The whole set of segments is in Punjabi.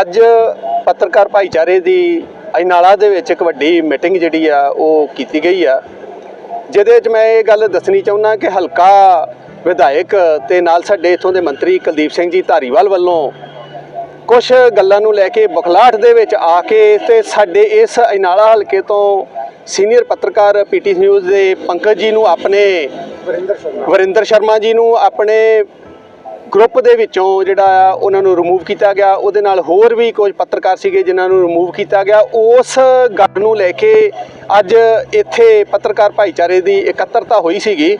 ਅੱਜ ਪੱਤਰਕਾਰ ਭਾਈਚਾਰੇ ਦੀ ਅਜਨਾਲਾ ਦੇ ਵਿੱਚ ਇੱਕ ਵੱਡੀ ਮੀਟਿੰਗ ਜਿਹੜੀ ਆ ਉਹ ਕੀਤੀ ਗਈ ਆ। ਜਿਹਦੇ ਵਿੱਚ ਮੈਂ ਇਹ ਗੱਲ ਦੱਸਣੀ ਚਾਹੁੰਦਾ ਕਿ ਹਲਕਾ ਵਿਧਾਇਕ ਤੇ ਨਾਲ ਸਾਡੇ ਇਥੋਂ ਦੇ ਮੰਤਰੀ ਕੁਲਦੀਪ ਸਿੰਘ ਜੀ ਧਾਰੀਵਾਲ ਵੱਲੋਂ ਕੁਝ ਗੱਲਾਂ ਨੂੰ ਲੈ ਕੇ ਬਖਲਾਹਟ ਦੇ ਵਿੱਚ ਆ ਕੇ ਤੇ ਸਾਡੇ ਇਸ ਅਜਨਾਲਾ ਹਲਕੇ ਤੋਂ ਸੀਨੀਅਰ ਪੱਤਰਕਾਰ ਪੀਟੀ ਨਿਊਜ਼ ਦੇ ਪੰਕਜ ਜੀ ਨੂੰ ਆਪਣੇ ਵਰਿੰਦਰ ਸ਼ਰਮਾ। ਵਰਿੰਦਰ ਸ਼ਰਮਾ ਜੀ ਨੂੰ ਆਪਣੇ ਗਰੁੱਪ ਦੇ ਵਿੱਚੋਂ ਜਿਹੜਾ ਆ ਉਹਨਾਂ ਨੂੰ ਰਿਮੂਵ ਕੀਤਾ ਗਿਆ, ਉਹਦੇ ਨਾਲ ਹੋਰ ਵੀ ਕੁਝ ਪੱਤਰਕਾਰ ਸੀਗੇ ਜਿਨ੍ਹਾਂ ਨੂੰ ਰਿਮੂਵ ਕੀਤਾ ਗਿਆ। ਉਸ ਗੱਲ ਨੂੰ ਲੈ ਕੇ ਅੱਜ ਇੱਥੇ ਪੱਤਰਕਾਰ ਭਾਈਚਾਰੇ ਦੀ ਇਕੱਤਰਤਾ ਹੋਈ ਸੀਗੀ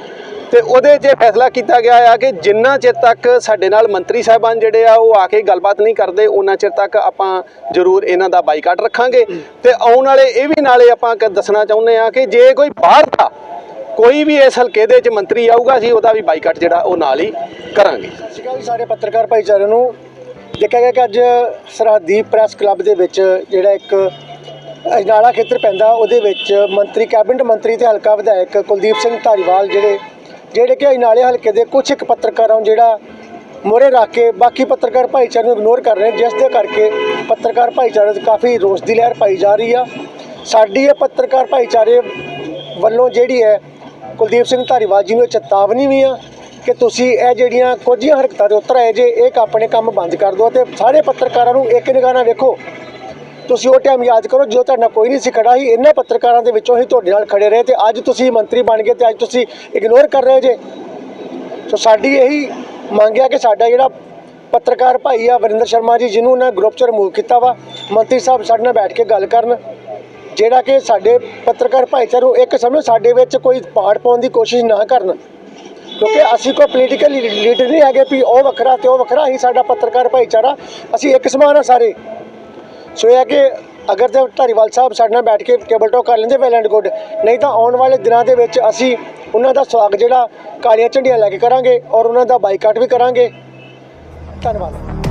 ਤੇ ਉਹਦੇ 'ਚ ਇਹ ਫੈਸਲਾ ਕੀਤਾ ਗਿਆ ਆ ਕਿ ਜਿੰਨਾ ਚਿਰ ਤੱਕ ਸਾਡੇ ਨਾਲ ਮੰਤਰੀ ਸਾਹਿਬਾਨ ਜਿਹੜੇ ਆ, ਉਹ ਆ ਕੇ ਗੱਲਬਾਤ ਨਹੀਂ ਕਰਦੇ ਉਹਨਾਂ ਚਿਰ ਤੱਕ ਆਪਾਂ ਜ਼ਰੂਰ ਇਹਨਾਂ ਦਾ ਬਾਈਕਾਟ ਰੱਖਾਂਗੇ। ਤੇ ਆਉਣ ਵਾਲੇ ਇਹ ਵੀ ਨਾਲੇ ਆਪਾਂ ਕ- ਦੱਸਣਾ ਚਾਹੁੰਦੇ ਆ ਕਿ ਜੇ ਕੋਈ ਬਾਹਰ ਦਾ ਕੋਈ ਵੀ ਇਸ ਹਲਕੇ ਦੇ ਵਿੱਚ ਮੰਤਰੀ ਆਊਗਾ, ਅਸੀਂ ਉਹਦਾ ਵੀ ਬਾਈਕਾਟ ਜਿਹੜਾ ਉਹ ਨਾਲ ਹੀ ਕਰਾਂਗੇ। ਸਤਿ ਸ਼੍ਰੀ ਅਕਾਲ ਜੀ ਸਾਰੇ ਪੱਤਰਕਾਰ ਭਾਈਚਾਰੇ ਨੂੰ। ਦੇਖਿਆ ਗਿਆ ਕਿ ਅੱਜ ਸਰਹੱਦੀ ਪ੍ਰੈਸ ਕਲੱਬ ਦੇ ਵਿੱਚ ਜਿਹੜਾ ਇੱਕ ਅਜਨਾਲਾ ਖੇਤਰ ਪੈਂਦਾ, ਉਹਦੇ ਵਿੱਚ ਮੰਤਰੀ, ਕੈਬਨਿਟ ਮੰਤਰੀ ਤੇ ਹਲਕਾ ਵਿਧਾਇਕ ਕੁਲਦੀਪ ਸਿੰਘ ਧਾਰੀਵਾਲ ਜਿਹੜੇ ਜਿਹੜੇ ਕਿ ਅਜਨਾਲੇ ਹਲਕੇ ਦੇ ਕੁਝ ਇੱਕ ਪੱਤਰਕਾਰਾਂ ਨੂੰ ਜਿਹੜਾ ਮੋਰੇ ਰੱਖ ਕੇ ਬਾਕੀ ਪੱਤਰਕਾਰ ਭਾਈਚਾਰੇ ਨੂੰ ਇਗਨੋਰ ਕਰ ਰਹੇ ਜਿਸ ਦੇ ਕਰਕੇ ਪੱਤਰਕਾਰ ਭਾਈਚਾਰੇ 'ਚ ਕਾਫੀ ਰੋਸ ਦੀ ਲਹਿਰ ਪਾਈ ਜਾ ਰਹੀ ਆ। ਸਾਡੀ ਇਹ ਪੱਤਰਕਾਰ ਭਾਈਚਾਰੇ ਵੱਲੋਂ ਜਿਹੜੀ ਹੈ ਕੁਲਦੀਪ ਸਿੰਘ ਧਾਰੀਵਾਲ ਜੀ ਨੂੰ ਇਹ ਚੇਤਾਵਨੀ ਵੀ ਆ ਕਿ ਤੁਸੀਂ ਇਹ ਜਿਹੜੀਆਂ ਕੁਝੀਆਂ ਹਰਕਤਾਂ ਦੇ ਉੱਤਰ ਆਏ ਜੇ, ਇਹ ਆਪਣੇ ਕੰਮ ਬੰਦ ਕਰ ਦਿਓ ਤੇ ਸਾਰੇ ਪੱਤਰਕਾਰਾਂ ਨੂੰ ਇੱਕ ਨਿਗਾਹ ਨਾਲ ਵੇਖੋ। ਤੁਸੀਂ ਉਹ ਟਾਈਮ ਯਾਦ ਕਰੋ ਜੋ ਤੁਹਾਡਾ ਕੋਈ ਨਹੀਂ ਸੀ ਖੜਾ ਸੀ ਇਹਨਾਂ ਪੱਤਰਕਾਰਾਂ ਦੇ ਵਿੱਚੋਂ ਹੀ ਤੁਹਾਡੇ ਨਾਲ ਖੜੇ ਰਹੇ ਤੇ ਅੱਜ ਤੁਸੀਂ ਮੰਤਰੀ ਬਣ ਗਏ ਤੇ ਅੱਜ ਤੁਸੀਂ ਇਗਨੋਰ ਕਰ ਰਹੇ ਜੇ। ਸੋ ਸਾਡੀ ਇਹੀ ਮੰਗ ਆ ਕਿ ਸਾਡਾ ਜਿਹੜਾ ਪੱਤਰਕਾਰ ਭਾਈ ਆ ਵਰਿੰਦਰ ਸ਼ਰਮਾ ਜੀ, ਜਿਹਨੂੰ ਉਹਨਾਂ ਗਰੁੱਪ ਚ ਰਿਮੂਵ ਕੀਤਾ ਵਾ, ਮੰਤਰੀ ਸਾਹਿਬ ਸਾਡੇ ਨਾਲ ਬੈਠ ਕੇ ਗੱਲ ਕਰਨ। ਜਿਹੜਾ ਕਿ ਸਾਡੇ ਪੱਤਰਕਾਰ ਭਾਈਚਾਰੇ ਨੂੰ ਇੱਕ ਸਮੇਂ ਸਾਡੇ ਵਿੱਚ ਕੋਈ ਪਾੜ ਪਾਉਣ ਦੀ ਕੋਸ਼ਿਸ਼ ਨਾ ਕਰਨ। ਕਿਉਂਕਿ ਅਸੀਂ ਕੋਈ ਪੋਲੀਟੀਕਲ ਲੀਡਰ ਨਹੀਂ ਹੈਗੇ ਵੀ ਉਹ ਵੱਖਰਾ ਤੇ ਉਹ ਵੱਖਰਾ ਹੀ ਸਾਡਾ ਪੱਤਰਕਾਰ ਭਾਈਚਾਰਾ। ਅਸੀਂ ਇੱਕ ਸਮਾਨ ਆ ਸਾਰੇ। ਸੋ ਇਹ ਹੈ ਕਿ ਅਗਰ ਤੇ ਧਾਰੀਵਾਲ ਸਾਹਿਬ ਸਾਡੇ ਨਾਲ ਬੈਠ ਕੇ ਟੇਬਲ ਟਾਕ ਕਰ ਲੈਂਦੇ ਵੈਲ ਐਂਡ ਗੁੱਡ ਨਹੀਂ ਤਾਂ ਆਉਣ ਵਾਲੇ ਦਿਨਾਂ ਦੇ ਵਿੱਚ ਅਸੀਂ ਉਹਨਾਂ ਦਾ ਸਵਾਗਤ ਜਿਹੜਾ ਕਾਲੀਆਂ ਝੰਡੀਆਂ ਲੈ ਕੇ ਕਰਾਂਗੇ ਔਰ ਉਹਨਾਂ ਦਾ ਬਾਈਕਾਟ ਵੀ ਕਰਾਂਗੇ। ਧੰਨਵਾਦ।